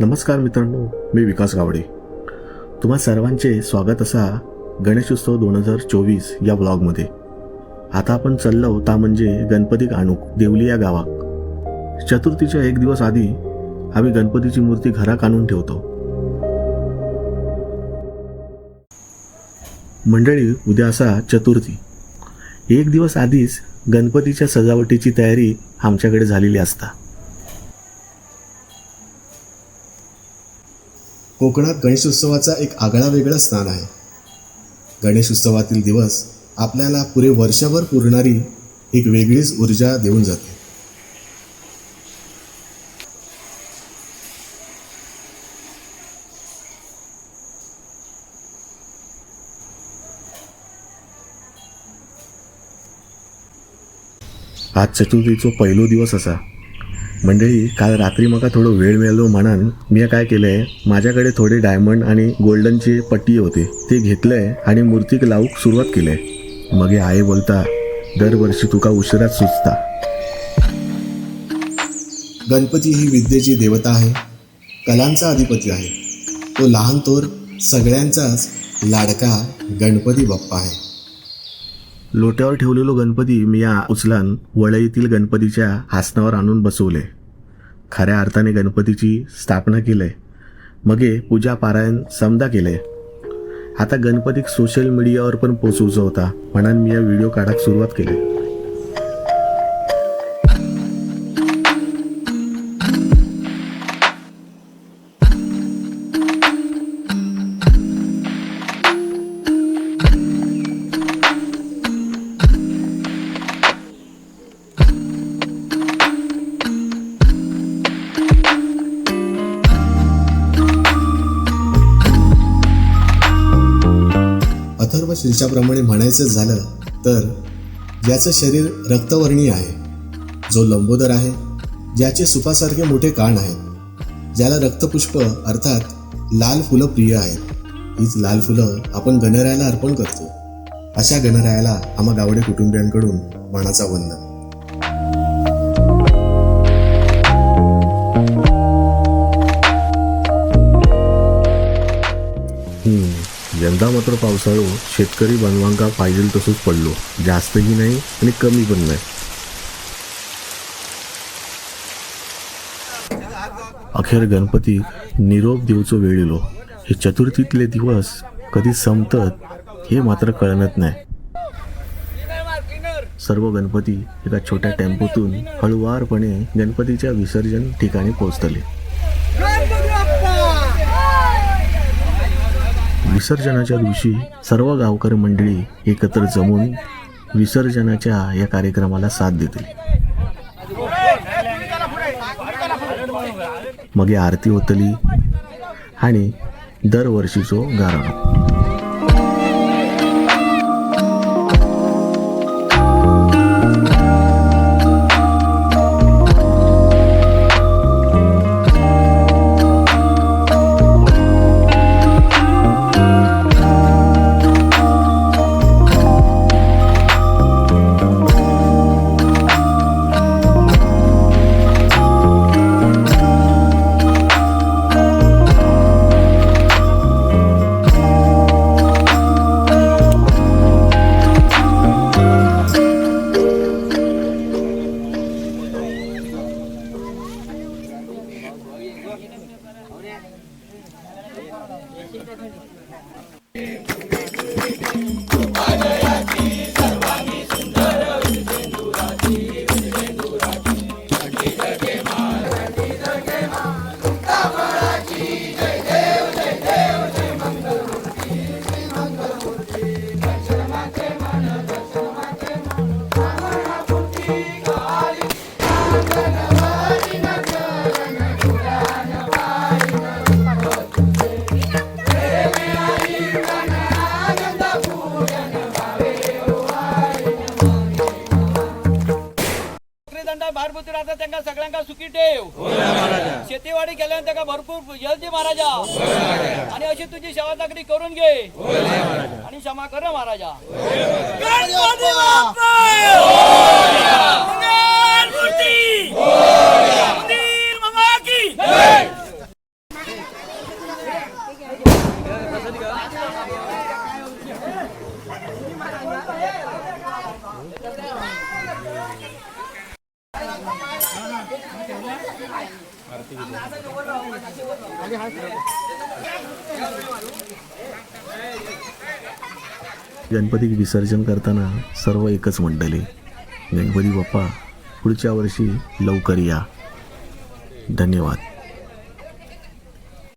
नमस्कार मित्रांनो मी विकास गावडे. तुम्हा सर्वांचे स्वागत असा गणेशोत्सव दोन हजार चोवीस या ब्लॉगमध्ये. आता आपण चाललो ता म्हणजे गणपतीक आणूक देवली या गावाक चतुर्थीच्या एक दिवस आधी आम्ही गणपतीची मूर्ती घरात आणून ठेवतो. मंडळी उद्या असा चतुर्थी. एक दिवस आधीच गणपतीच्या सजावटीची तयारी आमच्याकडे झालेली असता. कोकणात गणेशोत्सवाचा एक आगळा वेगळा स्थान आहे. गणेशोत्सवातील दिवस आपल्याला पुरे वर्षभर पुरणारी एक वेगळीच ऊर्जा देऊन जाते. आज चतुर्थीचो पहिलो दिवस असा मंडळी काल रात्री म्हाका थोडो वेळ मिळालो म्हणान मी काय केलंय माझ्याकडे थोडे डायमंड आणि गोल्डनचे पट्टी होते. ते घेतलंय आणि मूर्तीक लावूक सुरुवात केलंय. मगे आई बोलता दरवर्षी तुका उशिरात सुचता. गणपती ही विद्येची देवता आहे कलांचा अधिपती आहे. तो लहान थोर सगळ्यांचाच लाडका गणपती बाप्पा आहे. लोट्यावर ठेवलेलो गणपती मी या उचलान वळईतील गणपतीच्या आसनावर आणून बसवले. खऱ्या अर्थाने गणपतीची स्थापना केलंय मगे पूजा पारायण समदा केलंय आता गणपतीक सोशल मीडियावर पण पोचवचा होता म्हणून मी या व्हिडिओ काढाक सुरुवात केली. अथर्व शीर्षाप्रमाणे म्हणायचं झालं तर ज्याचं शरीर रक्तवर्णीय आहे जो लंबोदर आहे ज्याचे सुपासारखे मोठे कान आहेत ज्याला रक्तपुष्प अर्थात लाल फुलं प्रिय आहेत हीच लाल फुलं आपण गणरायाला अर्पण करतो. अशा गणरायाला आम्हा गावडे कुटुंबियांकडून मानाचा वंदन. हम्म, यंदा मात्र पावसाळो शेतकरी बनवांका पाहिजे तसंच पडलो. जास्तही नाही आणि कमी पण नाही. अखेर गणपती निरोप देऊचो वेळ इलो हे चतुर्थीतले दिवस कधी संपतात हे मात्र कळणत नाही. सर्व गणपती एका छोट्या टेम्पोतून हळुवारपणे गणपतीच्या विसर्जन ठिकाणी पोहोचतले. विसर्जनाच्या दिवशी सर्व गावकरी मंडळी एकत्र जमून विसर्जनाच्या या कार्यक्रमाला साथ देतील. मगे आरती होतली आणि दरवर्षीचो गाराणो Ay, no. भारभूती राहतात त्यांना सगळ्यांना सुखी ठेव. शेतीवाडी केल्यानंतर त्यांना भरपूर जलदी महाराजा. आणि अशी तुझी सेवा चाकरी करून घे. आणि क्षमा कर महाराजा गणपती बाप्पा! गणपती विसर्जन करताना सर्व एकच मंडळी गणपती बाप्पा पुढच्या वर्षी लवकर या. धन्यवाद.